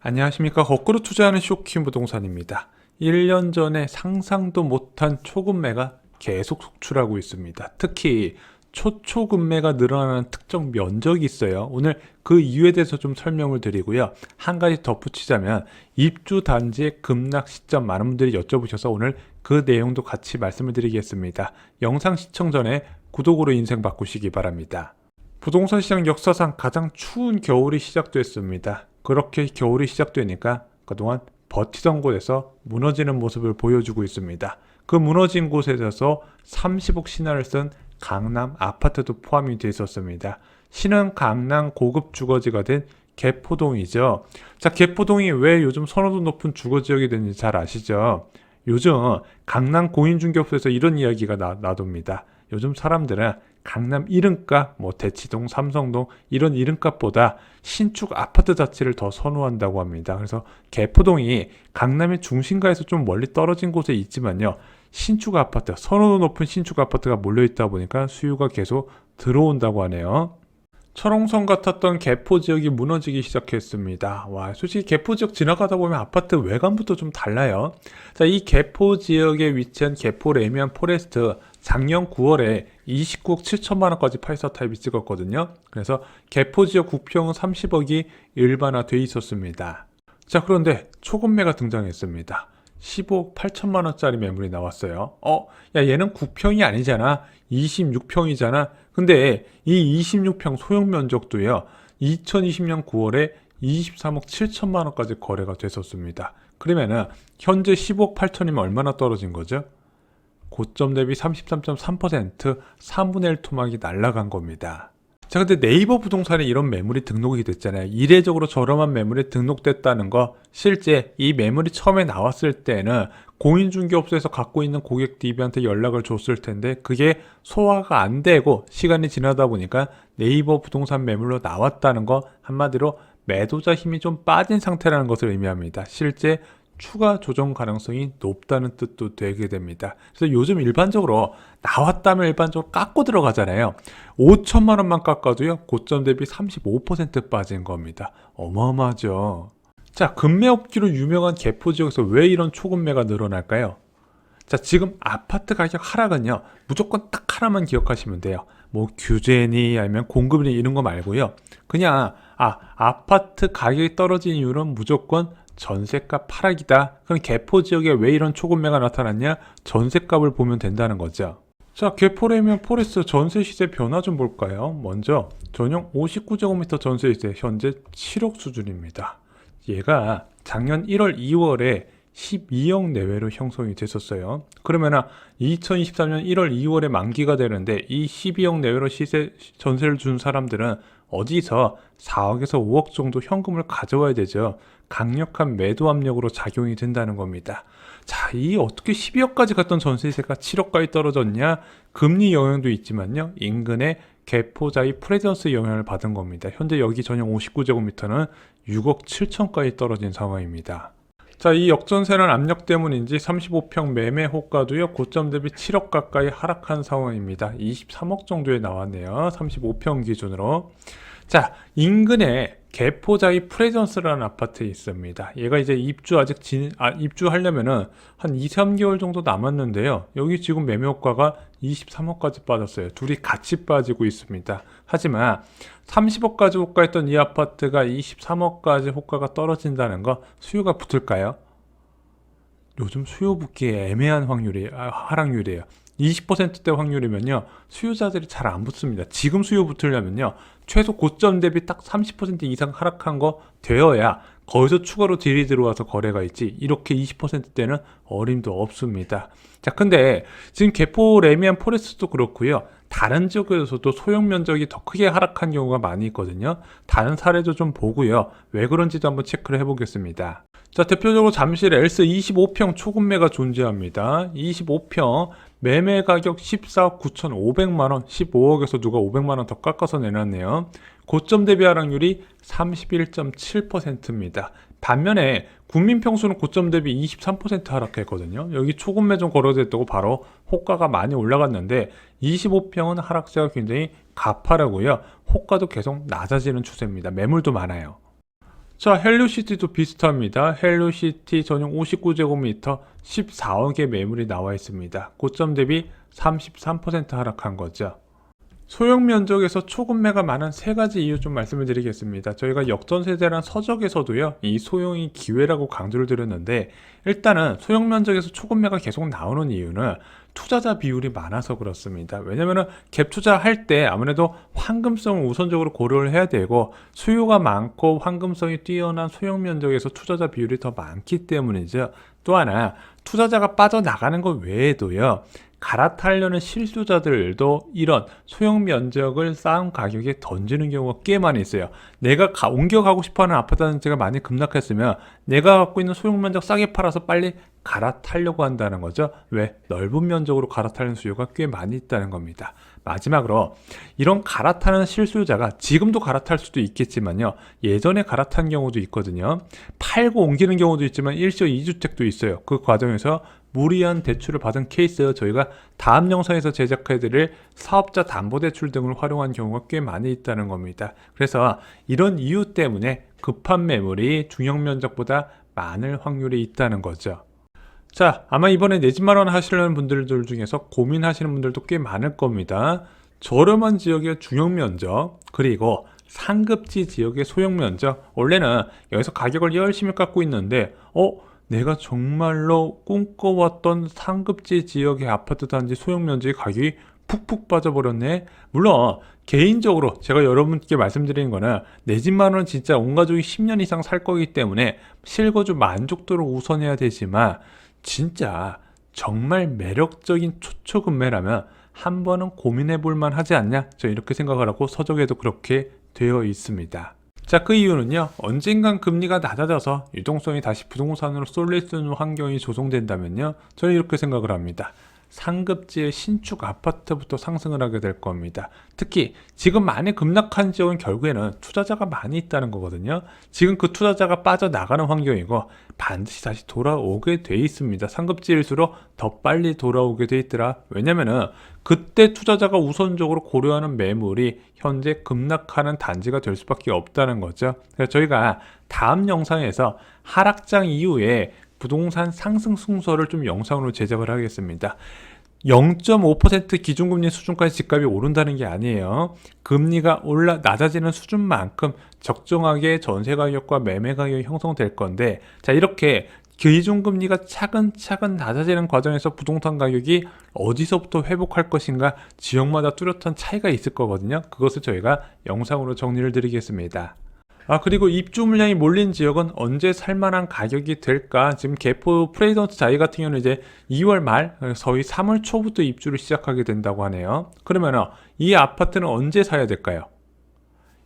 안녕하십니까. 거꾸로 투자하는 쇼킹 부동산입니다. 1년 전에 상상도 못한 초급매가 계속 속출하고 있습니다. 특히 초초급매가 늘어나는 특정 면적이 있어요. 오늘 그 이유에 대해서 좀 설명을 드리고요. 한 가지 덧붙이자면 입주 단지의 급락 시점 많은 분들이 여쭤보셔서 오늘 그 내용도 같이 말씀을 드리겠습니다. 영상 시청 전에 구독으로 인생 바꾸시기 바랍니다. 부동산 시장 역사상 가장 추운 겨울이 시작됐습니다. 그렇게 겨울이 시작되니까 그동안 버티던 곳에서 무너지는 모습을 보여주고 있습니다. 그 무너진 곳에서 30억 신화를 쓴 강남 아파트도 포함이 되어 있었습니다. 신은 강남 고급 주거지가 된 개포동이죠. 자, 개포동이 왜 요즘 선호도 높은 주거지역이 됐는지 잘 아시죠? 요즘 강남 공인중개업소에서 이런 이야기가 나, 나돕니다. 요즘 사람들은 강남 이름값, 뭐 대치동, 삼성동 이런 이름값보다 신축 아파트 자체를 더 선호한다고 합니다. 그래서 개포동이 강남의 중심가에서 좀 멀리 떨어진 곳에 있지만요. 신축 아파트, 선호도 높은 신축 아파트가 몰려 있다 보니까 수요가 계속 들어온다고 하네요. 철옹성 같았던 개포 지역이 무너지기 시작했습니다. 와, 솔직히 개포 지역 지나가다 보면 아파트 외관부터 좀 달라요. 자, 이 개포 지역에 위치한 개포 레미안 포레스트 작년 9월에 29억 7천만 원까지 파이사 타입이 찍었거든요. 그래서 개포 지역 국평은 30억이 일반화돼 있었습니다. 자, 그런데 초급매가 등장했습니다. 15억 8천만 원짜리 매물이 나왔어요. 어, 야, 얘는 9평이 아니잖아. 26평이잖아. 근데 이 26평 소형 면적도요. 2020년 9월에 23억 7천만 원까지 거래가 됐었습니다. 그러면은 현재 15억 8천이면 얼마나 떨어진 거죠? 고점 대비 33.3% 3분의 1 토막이 날라간 겁니다. 자, 근데 네이버 부동산에 이런 매물이 등록이 됐잖아요. 이례적으로 저렴한 매물이 등록됐다는 거, 실제 이 매물이 처음에 나왔을 때는 공인중개업소에서 갖고 있는 고객 DB한테 연락을 줬을 텐데, 그게 소화가 안 되고 시간이 지나다 보니까 네이버 부동산 매물로 나왔다는 거, 한마디로 매도자 힘이 좀 빠진 상태라는 것을 의미합니다. 실제 추가 조정 가능성이 높다는 뜻도 되게 됩니다. 그래서 요즘 일반적으로 나왔다면 일반적으로 깎고 들어가잖아요. 5천만 원만 깎아도요. 고점 대비 35% 빠진 겁니다. 어마어마하죠. 자, 급매업기로 유명한 개포 지역에서 왜 이런 초급매가 늘어날까요? 자, 지금 아파트 가격 하락은요. 무조건 딱 하나만 기억하시면 돼요. 뭐 규제니 아니면 공급이니 이런 거 말고요. 그냥 아, 아파트 가격이 떨어진 이유는 무조건 전세값 하락이다. 그럼 개포 지역에 왜 이런 초급매가 나타났냐? 전세값을 보면 된다는 거죠. 자, 개포레면 포레스 전세 시세 변화 좀 볼까요? 먼저 전용 59제곱미터 전세 시세 현재 7억 수준입니다. 얘가 작년 1월, 2월에 12억 내외로 형성이 됐었어요. 그러면은 2023년 1월, 2월에 만기가 되는데 이 12억 내외로 시세 전세를 준 사람들은 어디서 4억에서 5억 정도 현금을 가져와야 되죠. 강력한 매도 압력으로 작용이 된다는 겁니다. 자, 이 어떻게 12억까지 갔던 전세세가 7억까지 떨어졌냐? 금리 영향도 있지만요. 인근의 개포자의 프레전스 영향을 받은 겁니다. 현재 여기 전용 59제곱미터는 6억 7천까지 떨어진 상황입니다. 자, 이 역전세는 압력 때문인지 35평 매매 호가도요, 고점 대비 7억 가까이 하락한 상황입니다. 23억 정도에 나왔네요. 35평 기준으로. 자, 인근에 개포자이 프레전스라는 아파트에 있습니다. 얘가 이제 입주 아직 진, 아, 입주하려면은 한 2, 3개월 정도 남았는데요. 여기 지금 매매 호가가 23억까지 빠졌어요. 둘이 같이 빠지고 있습니다. 하지만 30억까지 호가했던 이 아파트가 23억까지 호가가 떨어진다는 거 수요가 붙을까요? 요즘 수요 붙기에 애매한 확률이 아, 하락률이에요. 20%대 확률이면요 수요자들이 잘 안 붙습니다. 지금 수요 붙으려면요 최소 고점 대비 딱 30% 이상 하락한 거 되어야 거기서 추가로 딜이 들어와서 거래가 있지 이렇게 20%대는 어림도 없습니다. 자 근데 지금 개포 레미안 포레스트도 그렇고요. 다른 지역에서도 소형 면적이 더 크게 하락한 경우가 많이 있거든요. 다른 사례도 좀 보고요. 왜 그런지도 한번 체크를 해 보겠습니다. 자, 대표적으로 잠실 엘스 25평 초급매가 존재합니다. 25평 매매 가격 14억 9,500만 원, 15억에서 누가 500만 원 더 깎아서 내놨네요. 고점 대비 하락률이 31.7%입니다. 반면에 국민 평수는 고점 대비 23% 하락했거든요. 여기 초급 매점 거래됐다고 바로 호가가 많이 올라갔는데 25평은 하락세가 굉장히 가파르고요. 호가도 계속 낮아지는 추세입니다. 매물도 많아요. 자, 헬로시티도 비슷합니다. 헬로시티 전용 59제곱미터 14억의 매물이 나와 있습니다. 고점 대비 33% 하락한 거죠. 소형 면적에서 초급매가 많은 세 가지 이유 좀 말씀을 드리겠습니다. 저희가 역전 세대란 서적에서도요, 이 소형이 기회라고 강조를 드렸는데, 일단은 소형 면적에서 초급매가 계속 나오는 이유는 투자자 비율이 많아서 그렇습니다. 왜냐면은 갭 투자할 때 아무래도 황금성을 우선적으로 고려를 해야 되고, 수요가 많고 황금성이 뛰어난 소형 면적에서 투자자 비율이 더 많기 때문이죠. 또 하나, 투자자가 빠져나가는 것 외에도요, 갈아타려는 실수자들도 이런 소형 면적을 쌓은 가격에 던지는 경우가 꽤 많이 있어요. 내가 가- 옮겨가고 싶어하는 아파트 단지가 많이 급락했으면 내가 갖고 있는 소형 면적 싸게 팔아서 빨리 갈아타려고 한다는 거죠. 왜? 넓은 면적으로 갈아타는 수요가 꽤 많이 있다는 겁니다. 마지막으로 이런 갈아타는 실수요자가 지금도 갈아탈 수도 있겠지만요. 예전에 갈아탄 경우도 있거든요. 팔고 옮기는 경우도 있지만 일시적 2주택도 있어요. 그 과정에서 무리한 대출을 받은 케이스 저희가 다음 영상에서 제작해드릴 사업자 담보대출 등을 활용한 경우가 꽤 많이 있다는 겁니다. 그래서 이런 이유 때문에 급한 매물이 중형 면적보다 많을 확률이 있다는 거죠. 자, 아마 이번에 내 집 마련 하시려는 분들 중에서 고민하시는 분들도 꽤 많을 겁니다. 저렴한 지역의 중형 면적, 그리고 상급지 지역의 소형 면적. 원래는 여기서 가격을 열심히 깎고 있는데, 어, 내가 정말로 꿈꿔왔던 상급지 지역의 아파트 단지 소형 면적의 가격이 푹푹 빠져버렸네. 물론 개인적으로 제가 여러분께 말씀드리는 거는 내 집만은 진짜 온 가족이 10년 이상 살 거기 때문에 실거주 만족도를 우선해야 되지만 진짜 정말 매력적인 초초금매라면 한 번은 고민해 볼 만하지 않냐? 저 이렇게 생각을 하고 서적에도 그렇게 되어 있습니다. 자, 그 이유는요. 언젠간 금리가 낮아져서 유동성이 다시 부동산으로 쏠릴 수 있는 환경이 조성된다면요. 저는 이렇게 생각을 합니다. 상급지의 신축 아파트부터 상승을 하게 될 겁니다. 특히 지금 많이 급락한 지역은 결국에는 투자자가 많이 있다는 거거든요. 지금 그 투자자가 빠져나가는 환경이고 반드시 다시 돌아오게 돼 있습니다. 상급지일수록 더 빨리 돌아오게 돼 있더라. 왜냐면은 그때 투자자가 우선적으로 고려하는 매물이 현재 급락하는 단지가 될 수밖에 없다는 거죠. 그래서 저희가 다음 영상에서 하락장 이후에 부동산 상승 순서를 좀 영상으로 제작을 하겠습니다. 0.5% 기준금리 수준까지 집값이 오른다는 게 아니에요. 금리가 올라 낮아지는 수준만큼 적정하게 전세 가격과 매매 가격이 형성될 건데, 자 이렇게 기준금리가 차근차근 낮아지는 과정에서 부동산 가격이 어디서부터 회복할 것인가 지역마다 뚜렷한 차이가 있을 거거든요. 그것을 저희가 영상으로 정리를 드리겠습니다. 아 그리고 입주 물량이 몰린 지역은 언제 살만한 가격이 될까? 지금 개포 프레이던트 자이 같은 경우는 이제 2월 말, 거의 3월 초부터 입주를 시작하게 된다고 하네요. 그러면 이 아파트는 언제 사야 될까요?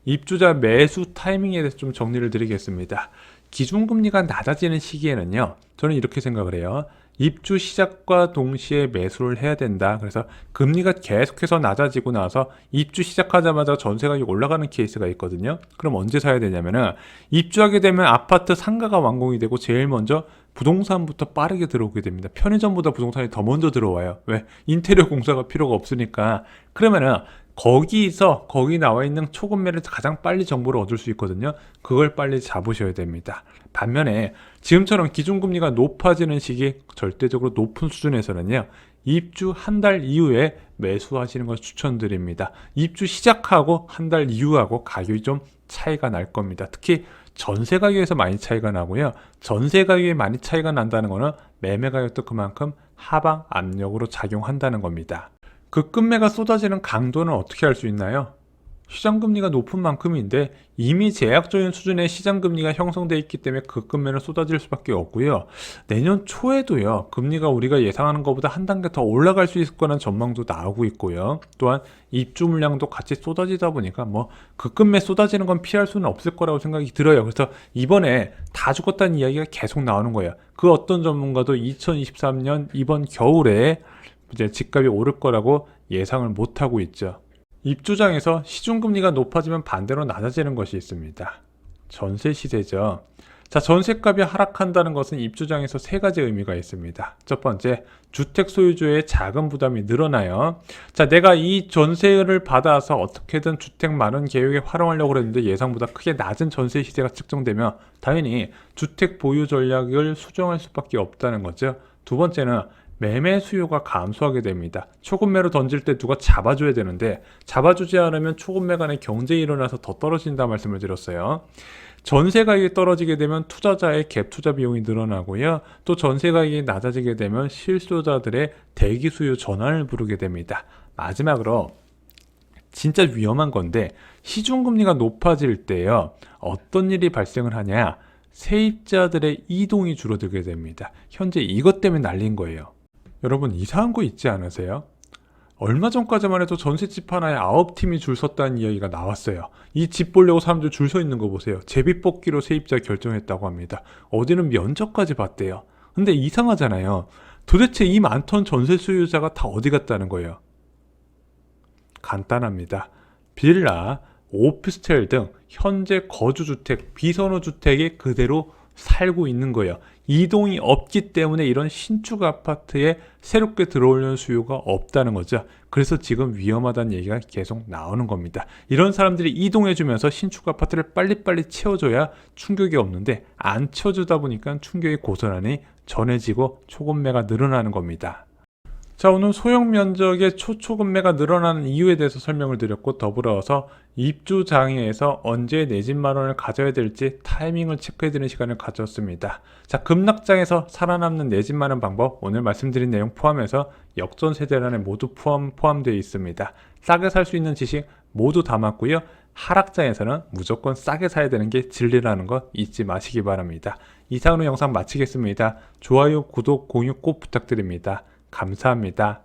입주자 매수 타이밍에 대해서 좀 정리를 드리겠습니다. 기준금리가 낮아지는 시기에는요, 저는 이렇게 생각을 해요. 입주 시작과 동시에 매수를 해야 된다. 그래서 금리가 계속해서 낮아지고 나서 입주 시작하자마자 전세 가격이 올라가는 케이스가 있거든요. 그럼 언제 사야 되냐면은 입주하게 되면 아파트 상가가 완공이 되고 제일 먼저 부동산부터 빠르게 들어오게 됩니다. 편의점보다 부동산이 더 먼저 들어와요. 왜? 인테리어 공사가 필요가 없으니까. 그러면은 거기서 거기 나와 있는 초급매를 가장 빨리 정보를 얻을 수 있거든요. 그걸 빨리 잡으셔야 됩니다. 반면에 지금처럼 기준금리가 높아지는 시기 절대적으로 높은 수준에서는요. 입주 한 달 이후에 매수하시는 걸 추천드립니다. 입주 시작하고 한 달 이후하고 가격이 좀 차이가 날 겁니다. 특히 전세 가격에서 많이 차이가 나고요. 전세 가격이 많이 차이가 난다는 거는 매매 가격도 그만큼 하방 압력으로 작용한다는 겁니다. 그 끝매가 쏟아지는 강도는 어떻게 할 수 있나요? 시장금리가 높은 만큼인데 이미 제약적인 수준의 시장금리가 형성되어 있기 때문에 그 끝매는 쏟아질 수밖에 없고요. 내년 초에도요. 금리가 우리가 예상하는 것보다 한 단계 더 올라갈 수 있을 거라는 전망도 나오고 있고요. 또한 입주 물량도 같이 쏟아지다 보니까 뭐그 끝매 쏟아지는 건 피할 수는 없을 거라고 생각이 들어요. 그래서 이번에 다 죽었다는 이야기가 계속 나오는 거예요. 그 어떤 전문가도 2023년 이번 겨울에 이제 집값이 오를 거라고 예상을 못 하고 있죠. 입주장에서 시중금리가 높아지면 반대로 낮아지는 것이 있습니다. 전세 시세죠. 자, 전세값이 하락한다는 것은 입주장에서 세 가지 의미가 있습니다. 첫 번째, 주택 소유주의 자금 부담이 늘어나요. 자, 내가 이 전세를 받아서 어떻게든 주택 마련 계획에 활용하려고 그랬는데 예상보다 크게 낮은 전세 시세가 측정되면 당연히 주택 보유 전략을 수정할 수밖에 없다는 거죠. 두 번째는 매매 수요가 감소하게 됩니다. 초급매로 던질 때 누가 잡아줘야 되는데 잡아주지 않으면 초급매 간의 경쟁이 일어나서 더 떨어진다 말씀을 드렸어요. 전세 가격이 떨어지게 되면 투자자의 갭 투자 비용이 늘어나고요. 또 전세 가격이 낮아지게 되면 실소자들의 대기 수요 전환을 부르게 됩니다. 마지막으로 진짜 위험한 건데 시중금리가 높아질 때요. 어떤 일이 발생을 하냐? 세입자들의 이동이 줄어들게 됩니다. 현재 이것 때문에 날린 거예요. 여러분 이상한 거 있지 않으세요? 얼마 전까지만 해도 전셋집 하나에 아홉 팀이 줄 섰다는 이야기가 나왔어요. 이 집 보려고 사람들 줄 서 있는 거 보세요. 제비 뽑기로 세입자 결정했다고 합니다. 어디는 면접까지 봤대요. 근데 이상하잖아요. 도대체 이 많던 전세 수요자가 다 어디 갔다는 거예요? 간단합니다. 빌라, 오피스텔 등 현재 거주주택, 비선호주택에 그대로 살고 있는 거예요. 이동이 없기 때문에 이런 신축 아파트에 새롭게 들어오려는 수요가 없다는 거죠. 그래서 지금 위험하다는 얘기가 계속 나오는 겁니다. 이런 사람들이 이동해주면서 신축 아파트를 빨리빨리 채워줘야 충격이 없는데 안 채워주다 보니까 충격이 고스란히 전해지고 초급매가 늘어나는 겁니다. 자, 오늘 소형 면적의 초초급매가 늘어나는 이유에 대해서 설명을 드렸고 더불어서 입주 장애에서 언제 내 집 마련을 가져야 될지 타이밍을 체크해 드리는 시간을 가졌습니다. 자, 급락장에서 살아남는 내 집 마련 방법 오늘 말씀드린 내용 포함해서 역전 세대란에 모두 포함 포함되어 있습니다. 싸게 살 수 있는 지식 모두 담았고요. 하락장에서는 무조건 싸게 사야 되는 게 진리라는 거 잊지 마시기 바랍니다. 이상으로 영상 마치겠습니다. 좋아요, 구독, 공유 꼭 부탁드립니다. 감사합니다.